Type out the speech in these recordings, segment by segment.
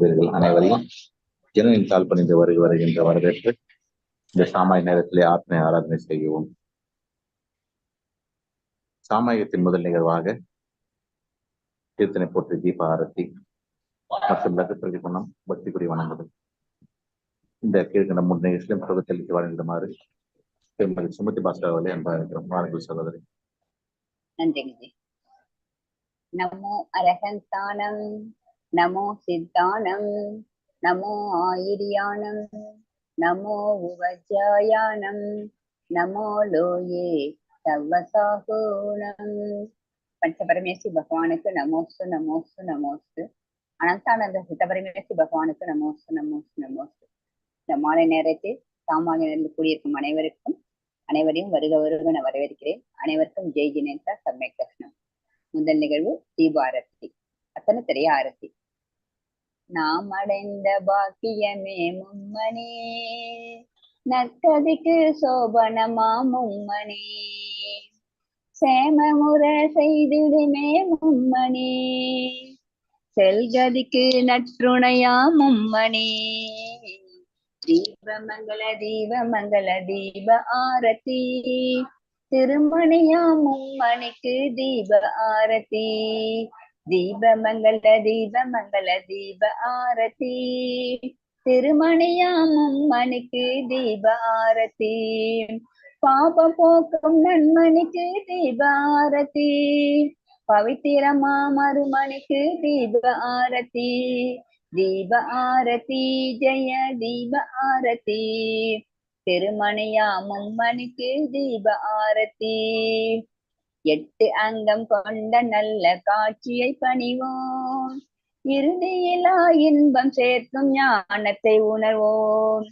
வீரர்கள் அனைவரையும் ஜனனின் கால் பணிந்து வருகை வருகின்ற வரவேற்று இந்த சாமாய நேரத்திலே ஆத்ம ஆராதனை செய்யவும் சாமாயத்தின் முதல் நிகழ்வாக கீர்த்தனை போட்டு தீப ஆரத்தி மற்றும் லகு பிரதிகுணம் பக்தி குறி வணங்குதல். இந்த கீழ்கண்ட மூன்று நிகழ்ச்சியிலும் பிரபுத்தளித்து வழங்கிடுமாறு திருமதி சுமதி பாஸ்கர் அவர்களை அன்பாக இருக்கிறோம். வாருங்கள் சகோதரி. நன்றி நமோ அரகந்தானம் நமோ சித்தானம் நமோ ஆயிரியானம் நமோ உபஜாயானம் நமோ லோயே சர்வசாகோணம். பஞ்சபரமேசி பகவானுக்கு நமோஸ்து நமோஸ்து நமோஸ்து. அனந்தானந்த சித்தபரமேசி பகவானுக்கு நமோஸ்து நமோஸ்து நமோஸ்து. இந்த மாலை நேரத்தில் சாமானியில் கூடியிருக்கும் அனைவருக்கும் அனைவரையும் வருக வருக நான் வரவேற்கிறேன். அனைவருக்கும் ஜெய் ஜினேந்தா சம்யக் தர்ஷனம் முதல் நிகழ்வு தீபாரத்தி அத்தனை தெரிய ஆரத்தி. நாம் அடைந்த பாக்கியமே மும்மணி நற்கதிக்கு சோபனமா மும்மணி சேமமுற செய்திடுமே மும்மணி செல்கதிக்கு நற்றுணையா மும்மணி தீபமங்கள தீபமங்கள தீப ஆரத்தி. திருமணியா மும்மணிக்கு தீப ஆரத்தி. தீபமங்கள தீபமங்கள தீப ஆரதி திருமணியாமும் மணிக்கு தீப ஆரதி பாப போக்கும் நன்மணிக்கு தீப ஆரதி பவித்திரமா மறுமணிக்கு தீப ஆரதி தீப ஆரதி ஜெய தீப ஆரதி திருமணியாமும் மணிக்கு தீப ஆரதி எட்டு அங்கம் கொண்ட நல்ல காட்சியை பணிவோம். இறுதியிலா இன்பம் சேர்க்கும் ஞானத்தை உணர்வோம்.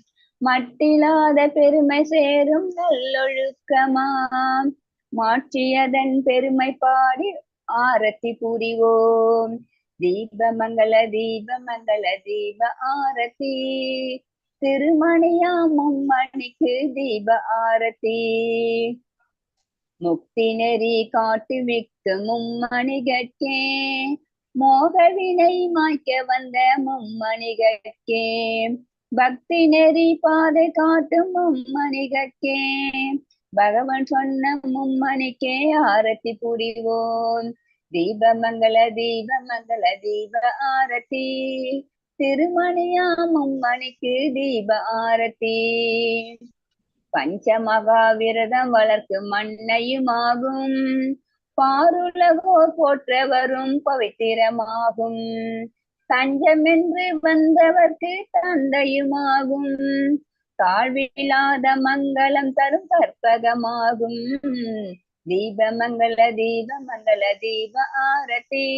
மட்டிலாத பெருமை சேரும் நல்லொழுக்கமாம். மாற்றியதன் பெருமை பாடி ஆரத்தி புரிவோம். தீபமங்கள தீபமங்கள தீப ஆரத்தி. திருமணியா மும்மணிக்கு தீப ஆரத்தி. முக்தி நெறி காட்டு விக்கு மும்மணிகட்கே மோகவினை மாய்க்க வந்த மும்மணிகட்கே பக்தி நெறி பாதை காட்டும் மும்மணிகட்கே பகவான் சொன்ன மும்மணிக்கே ஆரத்தி புரிவோம். தீபமங்கல தீபமங்கல தீப ஆரத்தி. திருமணியா மும்மணிக்கு தீப ஆரத்தி. பஞ்சமகாவிரதம் வளர்க்கும் மண்ணையுமாகும். பாருலகோர் போற்ற வரும் பவித்திரமாகும். தஞ்சமென்று வந்தவர்க்கு தந்தையுமாகும். தாழ்வில்லாத மங்களம் தரும் கற்பகமாகும். தீபமங்கள தீபமங்கள தீப ஆரதி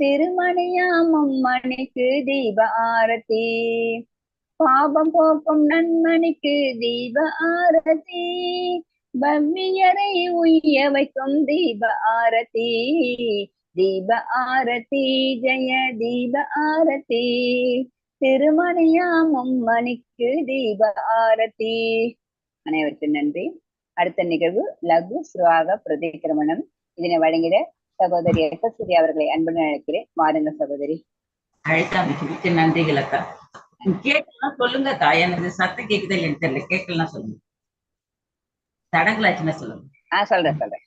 திருமணியாமும் மணிக்கு தீப ஆரத்தி. பாபம் போக்கும் நன்மணிக்கு தீப ஆரதி பவ்வியரை உய்ய வைக்கும் தீப ஆரதி தீப ஆரதி ஜெய தீப ஆரதி திருமணியாமும் மணிக்கு தீப ஆரதி அனைவருக்கும் நன்றி. அடுத்த நிகழ்வு லகு சுவாக பிரதிகிரமணம் இதனை வழங்கிட சகோதரி எஸ்எஸ்வரி அவர்களை அன்புடன் அழைக்கிறேன். வாருங்க சகோதரி. அழைத்தாமைக்கு நன்றிகள் அக்கா. கேட்கலாம் சொல்லுங்க அக்கா எனக்கு சத்தம் கேக்குதா இல்லைன்னு தெரியல. கேட்கலாம் சொல்லுங்க. தடங்களாச்சுன்னா சொல்லுங்க. சொல்றேன் சொல்றேன்.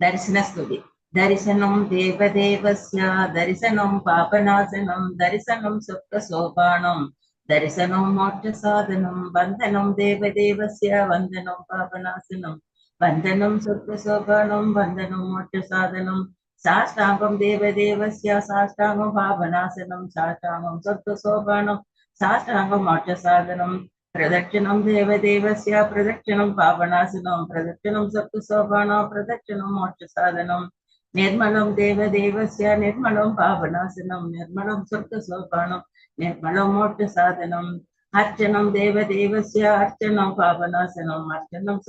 தரிசன ஸ்துதி தரிசனம் தேவதேவஸ்ய. தரிசனம் பாபநாசனம். தரிசனம் சொக்க சோபானம் தரிசனம் மோட்ச சாதனம் வந்தனம் தேவதேவஸ்ய. வந்தனம் பாபநாசனம். வந்தனம் சொர்க்க சோபானம் வந்தனம் மோட்ச சாதனம் சாஷ்டாங்கம் தேவதேவசிய சாஷ்டாங்கம் பாபநாசனம் சாஷ்டாங்கம் சொர்க்க சோபானம் சாஷ்டாங்கம் மோட்ச சாதனம் பிரதட்சணம் தேவதேவஸ்ய பிரதட்சணம் பாவநாசனம் பிரதட்சிணம் சத்து சோபானம் பிரதட்சணம் மோட்ச சாதனம் நிர்மலம் தேவதேவஸ்ய நிர்மலம் பாவநாசனம் நிர்மலம் சொர்க்க சோபானம் நிர்மலம் மோட்ச சாதனம் அர்ச்சனம் தேவதேவஸ்ய அர்ச்சனம் பாவநாசனம் அர்ச்சனம்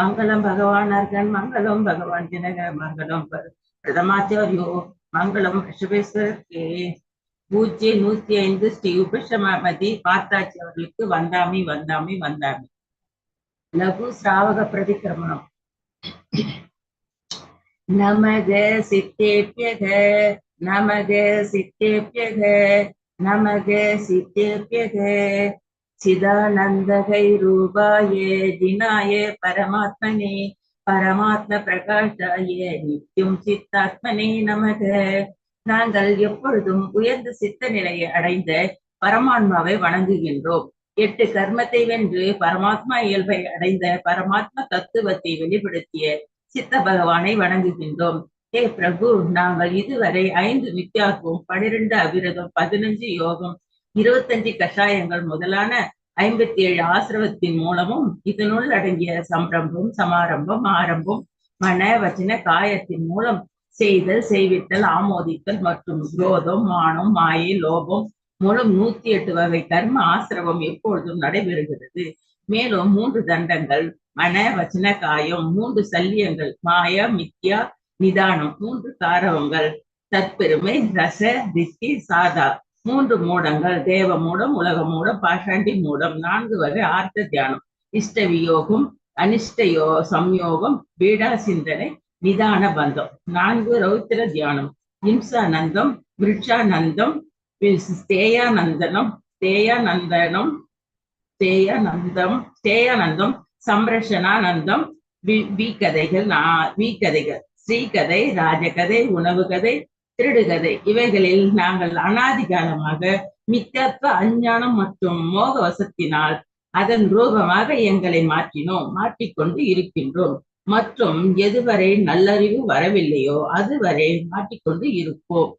மங்களம் பகவான் அர்கன் மங்களம் பகவான் ஜனக மங்களம் பிரதமாச்சாரியோ மங்களம் ரிஷபேஸ்வரர்க்கே. பூஜ்ய நூத்தி ஐந்து ஸ்ரீ உபசமதி பார்த்தாச்சி அவர்களுக்கு வந்தாமி வந்தாமி வந்தாமி. லகு சிராவக பிரதிக்கிரமணம். நமக சித்தேபியக நமக சித்தேபியக நமக சித்தேபியக. சிதானந்தகை ரூபாயே தினாயே பரமாத்மனே பரமாத்ம பிரகாஷாய நித்யம் சித்தாத்மனே நமக. நாங்கள் எப்பொழுதும் உயர்ந்த சித்த நிலையை அடைந்த பரமாத்மாவை வணங்குகின்றோம். எட்டு கர்மத்தை வென்று பரமாத்மா இயல்பை அடைந்த பரமாத்ம தத்துவத்தை வெளிப்படுத்திய சித்த பகவானை வணங்குகின்றோம். ஏ பிரபு நாங்கள் இதுவரை ஐந்து வித்தியாசம் பனிரெண்டு அவிரதம் பதினஞ்சு யோகம் இருபத்தஞ்சு கஷாயங்கள் முதலான ஐம்பத்தி ஏழு ஆசிரவத்தின் மூலமும் இதனுள் அடங்கிய சம்ரம்பம் சமாரம்பம் ஆரம்பம் மன வச்சன காயத்தின் மூலம் செய்தல் செய்வித்தல் ஆமோதித்தல் மற்றும் குரோதம் மானம் மாயை லோபம் மூலம் நூத்தி எட்டு வகை கர்ம ஆசிரவம் எப்பொழுதும் நடைபெறுகிறது. மேலும் மூன்று தண்டங்கள் மன வச்சன காயம் மூன்று சல்லியங்கள் மாயா மித்யா நிதானம் மூன்று காரவங்கள் தற்பெருமை ரச ரித்தி சாதா. மூன்று மூடங்கள் தேவ மூடம் உலக மூடம் பாஷாண்டி மூடம் நான்கு வகை ஆர்த்த தியானம். இஷ்ட வியோகம் அனிஷ்ட யோ சம்யோகம் பீடா சிந்தனை நிதான பந்தம். நான்கு ரௌத்திர தியானம். இம்சானந்தம் விருட்சானந்தம் தேயானந்தனம் தேயானந்தனம் தேயானந்தம் தேயானந்தம் சம்ரஷனானந்தம் வி- வீக்கதைகள் நா- வீக்கதைகள் ஸ்ரீகதை ராஜகதை உணவு கதை திருடுகதை இவைகளில் நாங்கள் அனாதிகாலமாக காலமாக அஞ்ஞானம் மற்றும் மோக வசத்தினால் அதன் ரூபமாக எங்களை மாற்றினோம் மாற்றிக்கொண்டு இருக்கின்றோம். மற்றும் எதுவரை நல்லறிவு வரவில்லையோ அதுவரை மாட்டிக்கொண்டு இருப்போம்.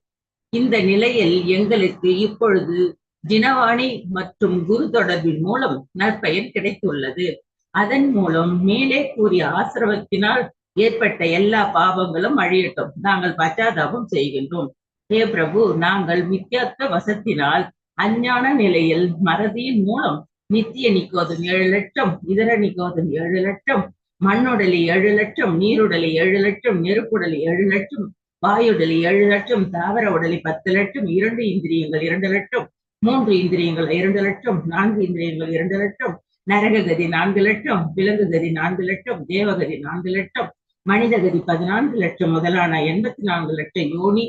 இந்த நிலையில் எங்களுக்கு இப்பொழுது தினவாணி மற்றும் குரு தொடர்பின் மூலம் நற்பயன் கிடைத்துள்ளது. அதன் மூலம் மேலே கூறிய ஆசிரவத்தினால் ஏற்பட்ட எல்லா பாவங்களும் அழியட்டும். நாங்கள் பச்சாதாபம் செய்கின்றோம். ஹே பிரபு நாங்கள் மித்தியத்த வசத்தினால் அஞ்ஞான நிலையில் மறதியின் மூலம் நித்திய நிக்கோதம் ஏழு லட்சம் இதர நிக்கோதம் ஏழு லட்சம் மண்ணுடலி ஏழு லட்சம் நீருடலி ஏழு லட்சம் நெருப்புடலி ஏழு லட்சம் வாயுடலி ஏழு லட்சம் தாவர உடலி பத்து லட்சம் இரண்டு இந்திரியங்கள் இரண்டு லட்சம் மூன்று இந்திரியங்கள் இரண்டு லட்சம் நான்கு இந்திரியங்கள் இரண்டு லட்சம் நரககதி நான்கு லட்சம் விலங்குகதி நான்கு லட்சம் தேவகதி நான்கு லட்சம் மனிதகதி பதினான்கு லட்சம் முதலான எண்பத்தி நான்கு லட்சம் யோனி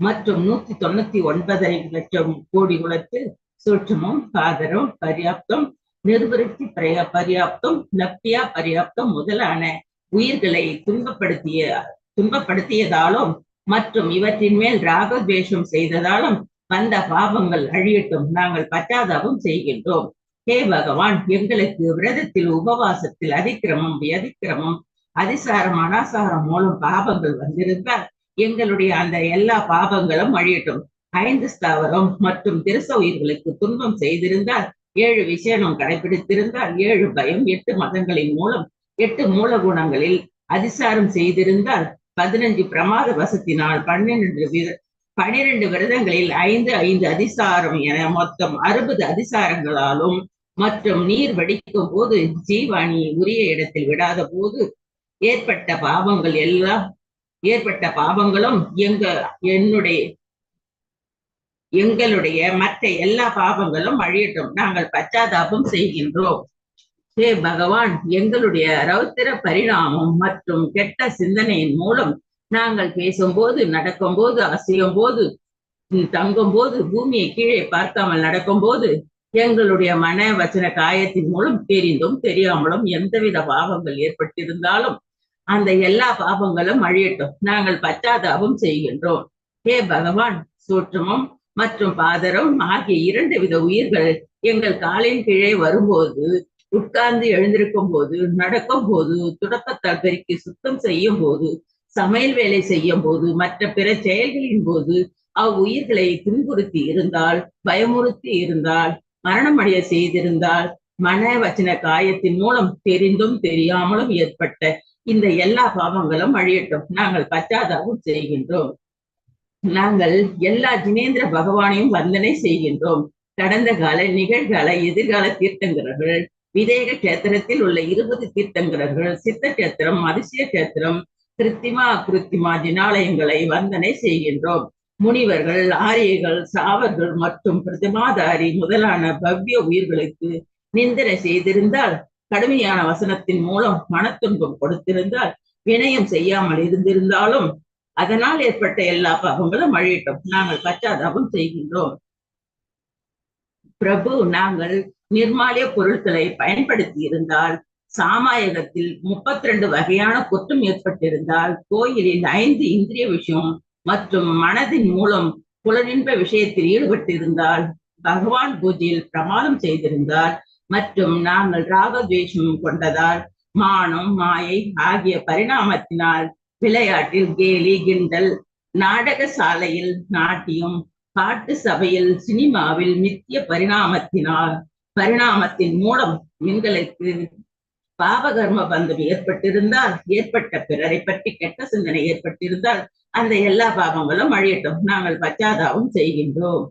மற்றும் நூத்தி தொண்ணூத்தி ஒன்பதரை லட்சம் கோடி குலத்து சூட்சமும் காதரம் பர்யாப்தம் நிர்வருத்தி பிரய பர்யாப்தம் லப்தியா பர்யாப்தம் முதலான உயிர்களை துன்பப்படுத்திய துன்பப்படுத்தியதாலும் மற்றும் இவற்றின் மேல் ராகத்வேஷம் செய்ததாலும் வந்த பாவங்கள் அழியட்டும். நாங்கள் பச்சாதாபம் செய்கின்றோம். ஹே பகவான் எங்களுக்கு விரதத்தில் உபவாசத்தில் அதிக்கிரமம் வியதிக்கிரமம் அதிசாரம் அனாசாரம் மூலம் பாபங்கள் வந்திருந்தால் எங்களுடைய அந்த எல்லா பாபங்களும் அழியட்டும். ஐந்து ஸ்தாவரம் மற்றும் திருச உயிர்களுக்கு துன்பம் செய்திருந்தால் ஏழு விசேஷம் கடைபிடித்திருந்தால் ஏழு பயம் எட்டு மதங்களின் மூலம் எட்டு மூல குணங்களில் அதிசாரம் செய்திருந்தால் பதினஞ்சு பிரமாத வசத்தினால் பன்னிரண்டு பனிரெண்டு விரதங்களில் ஐந்து ஐந்து அதிசாரம் என மொத்தம் அறுபது அதிசாரங்களாலும் மற்றும் நீர் வடிக்கும் போது ஜீவாணி உரிய இடத்தில் விடாத போது ஏற்பட்ட பாவங்கள் எல்லாம் ஏற்பட்ட பாவங்களும் எங்க என்னுடைய எங்களுடைய மற்ற எல்லா பாவங்களும் அழியட்டும். நாங்கள் பச்சாதாபம் செய்கின்றோம். ஹே பகவான் எங்களுடைய ரௌத்திர பரிணாமம் மற்றும் கெட்ட சிந்தனையின் மூலம் நாங்கள் பேசும்போது நடக்கும்போது அசையும் போது தங்கும் போது பூமியை கீழே பார்க்காமல் நடக்கும்போது எங்களுடைய மன வச்சன காயத்தின் மூலம் தெரிந்தும் தெரியாமலும் எந்தவித பாவங்கள் ஏற்பட்டிருந்தாலும் அந்த எல்லா பாபங்களும் அழியட்டும். நாங்கள் பச்சாதாபம் செய்கின்றோம். ஹே பகவான் சூற்றமும் மற்றும் பாதரம் ஆகிய இரண்டு வித உயிர்கள் எங்கள் காலின் கீழே வரும்போது உட்கார்ந்து எழுந்திருக்கும் போது நடக்கும் போது துடப்பத்தால் பெருக்கி சுத்தம் செய்யும் போது சமையல் வேலை செய்யும் போது மற்ற பிற செயல்களின் போது அவ்வுயிர்களை துன்புறுத்தி இருந்தால் பயமுறுத்தி இருந்தால் மரணமடைய செய்திருந்தால் மன வச்சன காயத்தின் மூலம் தெரிந்தும் தெரியாமலும் ஏற்பட்ட இந்த எல்லா பாவங்களும் அழியட்டும். நாங்கள் பச்சாதாபம் செய்கின்றோம். நாங்கள் எல்லா ஜினேந்திர பகவானையும் வந்தனை செய்கின்றோம். கடந்த கால நிகழ்கால எதிர்கால தீர்த்தங்கரர்கள் விதேக கேத்திரத்தில் உள்ள இருபது தீர்த்தங்கரர்கள் சித்த கேத்திரம் அதிசய கேத்திரம் கிருத்திமா அகிருத்திமா ஜினாலயங்களை வந்தனை செய்கின்றோம். முனிவர்கள் ஆரியர்கள் சாவர்கள் மற்றும் பிரதிமாதாரி முதலான பவ்ய உயிர்களுக்கு நிந்தனை செய்திருந்தால் கடுமையான வசனத்தின் மூலம் மனத்துன்பம் கொடுத்திருந்தால் வினயம் செய்யாமல் இருந்திருந்தாலும் அதனால் ஏற்பட்ட எல்லா பாவங்களும் அழியட்டும். நாங்கள் பச்சாதாபம் செய்கின்றோம். பிரபு நாங்கள் நிர்மாலய பொருட்களை பயன்படுத்தி இருந்தால் சாமாயகத்தில் முப்பத்தி ரெண்டு வகையான குற்றம் ஏற்பட்டிருந்தால் கோயிலில் ஐந்து இந்திரிய விஷயம் மற்றும் மனதின் மூலம் புலனின்ப விஷயத்தில் ஈடுபட்டிருந்தால் பகவான் பூஜையில் பிரமாதம் செய்திருந்தால் மற்றும் நாங்கள் ராகத்வேஷமும் கொண்டதால் மானம் மாயை ஆகிய பரிணாமத்தினால் விளையாட்டில் கேலி கிண்டல் நாடக சாலையில் நாட்டியம் காட்டு சபையில் சினிமாவில் நித்திய பரிணாமத்தினால் பரிணாமத்தின் மூலம் எங்களுக்கு பாபகர்ம பந்தம் ஏற்பட்டிருந்தால் ஏற்பட்ட பிறரை பற்றி கெட்ட சிந்தனை ஏற்பட்டிருந்தால் அந்த எல்லா பாவங்களும் அழியட்டும். நாங்கள் பச்சாதாவும் செய்கின்றோம்.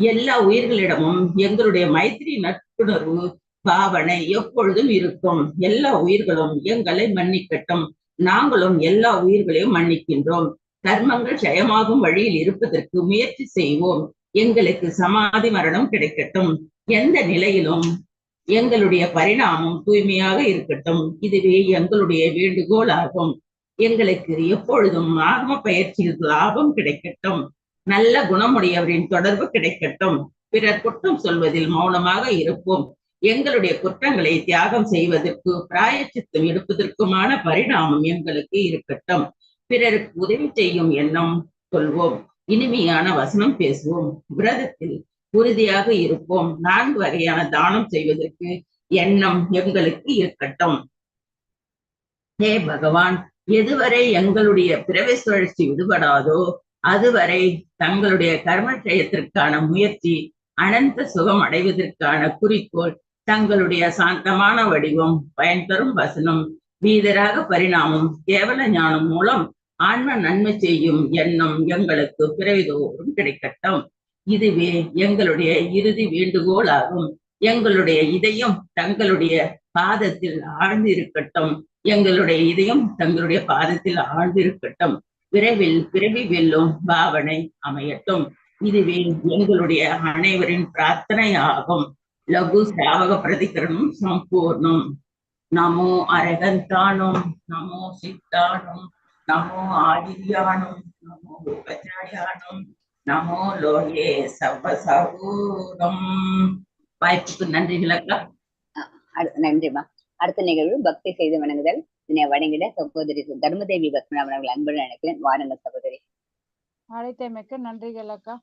எல்லா உயிர்களிடமும் எங்களுடைய மைத்திரி நட்புணர்வு பாவனை எப்பொழுதும் இருக்கும். எல்லா உயிர்களும் எங்களை மன்னிக்கட்டும். நாங்களும் எல்லா உயிர்களையும் மன்னிக்கின்றோம். கர்மங்கள் ஜெயமாகும் வழியில் இருப்பதற்கு முயற்சி செய்வோம். எங்களுக்கு சமாதி மரணம் கிடைக்கட்டும். எந்த நிலையிலும் எங்களுடைய பரிணாமம் தூய்மையாக இருக்கட்டும். இதுவே எங்களுடைய வேண்டுகோள் ஆகும் எங்களுக்கு எப்பொழுதும் ஆத்ம பயிற்சியில் லாபம் கிடைக்கட்டும். நல்ல குணமுடையவரின் தொடர்பு கிடைக்கட்டும். பிறர் குற்றம் சொல்வதில் மௌனமாக இருப்போம். எங்களுடைய குற்றங்களை தியாகம் செய்வதற்கு பிராயச்சித்தம் எடுப்பதற்குமான பரிணாமம் எங்களுக்கு இருக்கட்டும். பிறருக்கு உதவி செய்யும் எண்ணம் சொல்வோம் இனிமையான வசனம் பேசுவோம். விரதத்தில் உறுதியாக இருப்போம். நான்கு வகையான தானம் செய்வதற்கு எண்ணம் எங்களுக்கு இருக்கட்டும். ஹே பகவான் எதுவரை எங்களுடைய பிறவை சுழற்சி விடுபடாதோ அதுவரை தங்களுடைய கர்மட்சயத்திற்கான முயற்சி அனந்த சுகம் அடைவதற்கான குறிக்கோள் தங்களுடைய சாந்தமான வடிவம் பயன் தரும் வசனம் வீதராக பரிணாமம் கேவல ஞானம் மூலம் ஆன்ம நன்மை செய்யும் எண்ணம் எங்களுக்கு பிறவிதோறும் கிடைக்கட்டும். இதுவே எங்களுடைய இறுதி வேண்டுகோள் ஆகும் எங்களுடைய இதயம் தங்களுடைய பாதத்தில் ஆழ்ந்திருக்கட்டும். எங்களுடைய இதயம் தங்களுடைய பாதத்தில் ஆழ்ந்திருக்கட்டும். விரைவில் பிறவி வெல்லும் பாவனை அமையட்டும். இதுவே எங்களுடைய அனைவரின் பிரார்த்தனை ஆகும் லகு சாவக பிரதிகரணம் சம்பூர்ணம். நமோ அரகந்தானம் நமோ சித்தானம் நமோ ஆதிரியானம் நமோ உபச்சாரியானும் நமோ லோகே சவசூரம் வாய்ப்புக்கு நன்றிகள் அக்கா. அடுத்த நன்றிமா அடுத்த நிகழ்வு பக்தி செய்து வணங்குதல். இதனை வணங்கிட சகோதரி தர்மதேவி பத்மநாபன் அவர்கள் அன்புடன் நினைக்கிறேன் வாருங்கள் சகோதரி. அழைத்தமைக்கு நன்றிகள் அக்கா.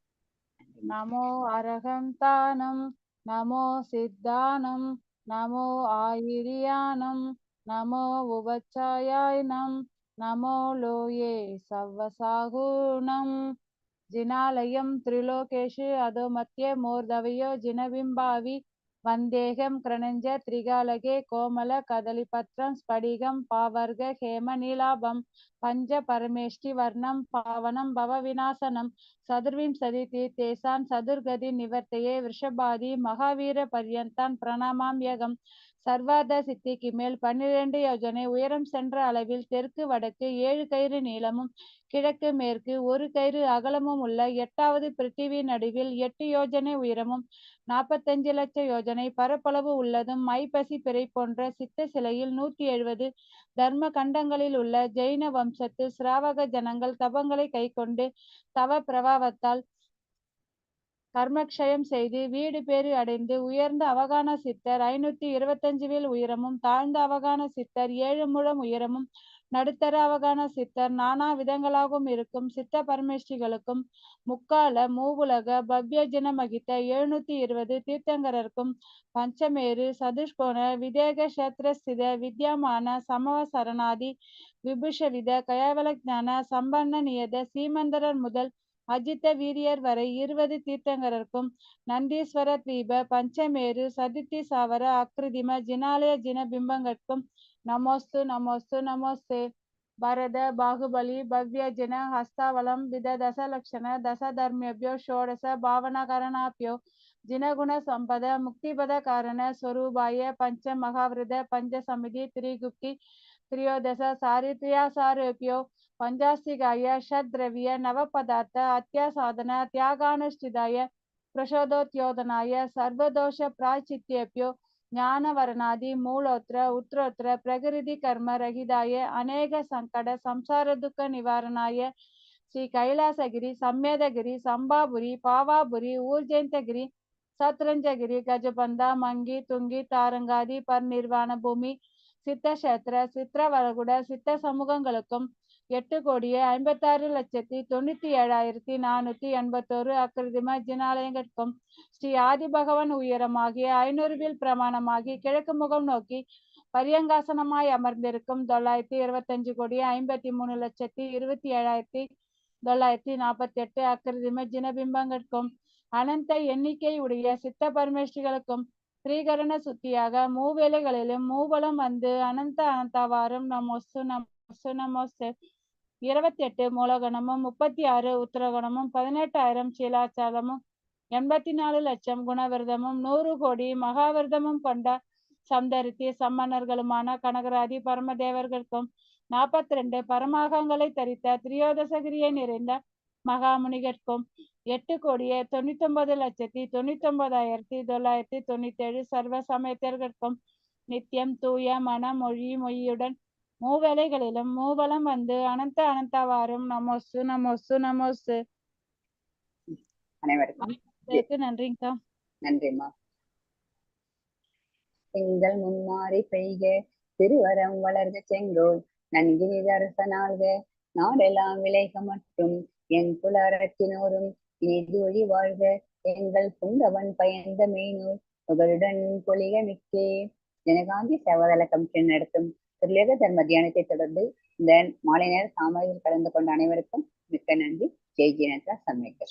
நமோ அரகம் தானம் நமோ சித்தானம் நமோ ஆயிரியானம் நமோ உபச்சாயாயனம் நமோ லோயே சவ்வசாகுணம் வந்தேகம் கிரணஞ்ச திரிகாலகே கோமல கதலிபத்ரம் ஸ்படிகம் பாவர்க ஹேம நீலாபம் பஞ்ச பரமேஷ்டி வர்ணம் பாவனம் பவ விநாசனம் சதுர்விம் சதிதி தேசான் சதுர்கதி நிவர்த்தையே விஷபாதி மகாவீர பர்யந்தான் பிரணாமாம் யகம் சர்வாத சித்திக்கு மேல் பன்னிரண்டு யோஜனை உயரம் சென்ற அளவில் தெற்கு வடக்கு ஏழு கயிறு நீளமும் கிழக்கு மேற்கு ஒரு கயிறு அகலமும் உள்ள எட்டாவது பிருத்திவி நடுவில் எட்டு யோஜனை உயரமும் நாற்பத்தஞ்சு லட்சம் யோஜனை பரப்பளவு உள்ளதும் மைப்பசி பிறை போன்ற சித்த சிலையில் நூத்தி எழுபது தர்ம கண்டங்களில் உள்ள ஜெயின வம்சத்து சிராவக ஜனங்கள் தபங்களை கைக்கொண்டு தவ பிரபாவத்தால் கர்மக்ஷயம் செய்து வீடு பேறு அடைந்து உயர்ந்த அவகான சித்தர் ஐநூத்தி இருபத்தஞ்சு வேல் உயரமும் தாழ்ந்த அவகான சித்தர் ஏழு முழம் உயரமும் நடுத்தர அவகான சித்தர் நானா விதங்களாகவும் இருக்கும் சித்த பரமேஷ்டிகளுக்கும் முக்கால மூவுலக பவ்ய ஜனமகித்த எழுநூத்தி இருபது தீர்த்தங்கரருக்கும் பஞ்சமேரு சதுஷ்கோண விதேக கஷேத்திரஸ்தித வித்யமான சமவ சரணாதி விபுஷவித கயவல ஞான சம்பன்ன நியத சீமந்தரர் முதல் அஜித்த வீரியர் வரை இருபது தீர்த்தங்கரருக்கும் நந்தீஸ்வர தீப பஞ்சமேரு சதித்தி சாவர அக்ருதிம ஜினாலய ஜின பிம்பங்கட்கும் நமோஸ்து நமோஸ்து நமோஸ்தே. பரத பாகுபலி பவ்ய ஜின ஹஸ்தாவலம் வித தசலக்ஷண தச தர்மேபியோ ஷோடச பாவனகரணாபியோ ஜினகுண சம்பத முக்திபத காரண ஸ்வரூபாய பஞ்ச மகாவிரத பஞ்ச சமிதி திரிகுப்தி திரியோதச சாரித்ரியா சாரூபியோ பஞ்சாஸ்திகாய ஷட்திரவிய நவபதார்த்த அத்தியாசாதன தியாகானுஷ்டிதாய பிரசோதோத்யோதனாய சர்வதோஷ பிராய்ச்சித்யேபியோ ಜ್ಞಾನ ವರನಾದಿ ಮೂಲೋತ್ರ ಉತ್ತರೋತ್ರ ಪ್ರಕೃತಿ ಕರ್ಮ ರಹಿತಾಯ ಅನೇಕ ಸಂಕಟ ಸಂಸಾರ ದುಃಖ ನಿವಾರಣಾಯ ಶ್ರೀ ಕೈಲಾಸಗಿರಿ ಸಮ್ಮೇದಗಿರಿ ಸಂಬಾಪುರಿ ಪಾವಾಪುರಿ ಊರ್ಜೆಂತಗಿರಿ ಸತ್ರಂಜಗಿರಿ ಗಜಬಂಧ ಮಂಗಿ ತುಂಗಿ தாரங்காதி பரிநிர்வாண பூமி சித்தக்ஷேத்திர சித்திரவரகுட சித்த சமூகங்களுக்கும் எட்டு கோடியே ஐம்பத்தாறு லட்சத்தி தொண்ணூத்தி ஏழாயிரத்தி நானூத்தி எண்பத்தோரு அக்கிருதிம ஜினாலயங்கட்கும் ஸ்ரீ ஆதி பகவான் உயரமாகிய ஐநூறுவில் பிரமாணமாகி கிழக்கு முகம் நோக்கி பரியங்காசனமாய் அமர்ந்திருக்கும் தொள்ளாயிரத்தி இருபத்தஞ்சு கோடி ஐம்பத்தி மூணு லட்சத்தி இருபத்தி ஏழாயிரத்தி தொள்ளாயிரத்தி நாற்பத்தி எட்டு அக்கிருதிம ஜினபிம்பங்கட்கும் அனந்த எண்ணிக்கை உடைய சித்த பரமேஷ்டிகளுக்கும் ஸ்ரீகரண சுத்தியாக மூவேளைகளிலும் மூவலம் வந்து அனந்த அனந்தவாரம் நமோஸ்து நமோஸ்து நமோஸ்து இருபத்தி எட்டு மூலகணமும் முப்பத்தி ஆறு உத்தரகணமும் பதினெட்டாயிரம் சீலாச்சாரமும் எண்பத்தி நாலு லட்சம் குணவிரதமும் நூறு கோடி மகாவிரதமும் கொண்ட சம்தரித்தி சம்மன்னர்களுமான கனகராதி பரமதேவர்களுக்கும் நாற்பத்தி ரெண்டு பரமாகங்களை தரித்த திரியோதசகிரியை நிறைந்த மகாமுனிகர்க்கும் எட்டு கோடியே தொண்ணூத்தி ஒன்பது லட்சத்தி தொண்ணூத்தி ஒன்பதாயிரத்தி தொள்ளாயிரத்தி தொண்ணூத்தி ஏழு சர்வ சமயத்தர்களுக்கும் நித்தியம் தூய மன மொழி மொழியுடன் மூவேளைகளிலும் மூவலம் வந்து அனந்த அனந்தவாரும் நமோஸ்து நமோஸ்து நமோஸ்து. அனைவருக்கும். நன்றிங்கக்கா நன்றிம்மா. திங்கள் முன்மாறி பெய்க திருவரம் வளர்க செங்கோல் நன்கு நிதர்சனால்க நாடெல்லாம் விளைக மற்றும் என் குலரத்தினோரும் இனிது ஒளி வாழ்க எங்கள் புங்கவன் பயந்த மீனூர் புகழுடன் பொலிக மிக்கே. ஜனகாந்தி சேவதள கமிஷன் நடத்தும் திருலேக தர்ம தியானத்தை தொடர்ந்து இந்த மாலை நேர சாமாவில் கலந்து கொண்ட அனைவருக்கும் மிக்க நன்றி. ஜெய் ஜீனதா சன்மைக்கர்